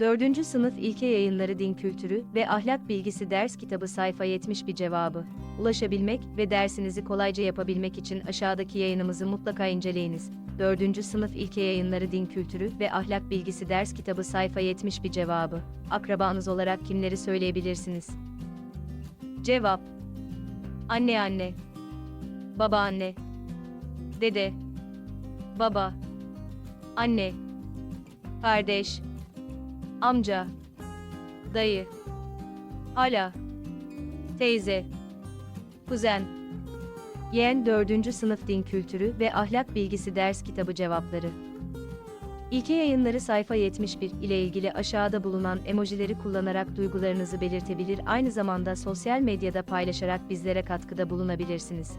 4. Sınıf İlke Yayınları Din Kültürü ve Ahlak Bilgisi Ders Kitabı sayfa 70 bir cevabı. Ulaşabilmek ve dersinizi kolayca yapabilmek için aşağıdaki yayınımızı mutlaka inceleyiniz. 4. Sınıf İlke Yayınları Din Kültürü ve Ahlak Bilgisi Ders Kitabı sayfa 70 bir cevabı. Akrabanız olarak kimleri söyleyebilirsiniz? Cevap Anne anne Baba anne Dede Baba Anne Kardeş amca, dayı, hala, teyze, kuzen, yeğen 4. sınıf din kültürü ve ahlak bilgisi ders kitabı cevapları. İlke yayınları sayfa 71 ile ilgili aşağıda bulunan emojileri kullanarak duygularınızı belirtebilir aynı zamanda sosyal medyada paylaşarak bizlere katkıda bulunabilirsiniz.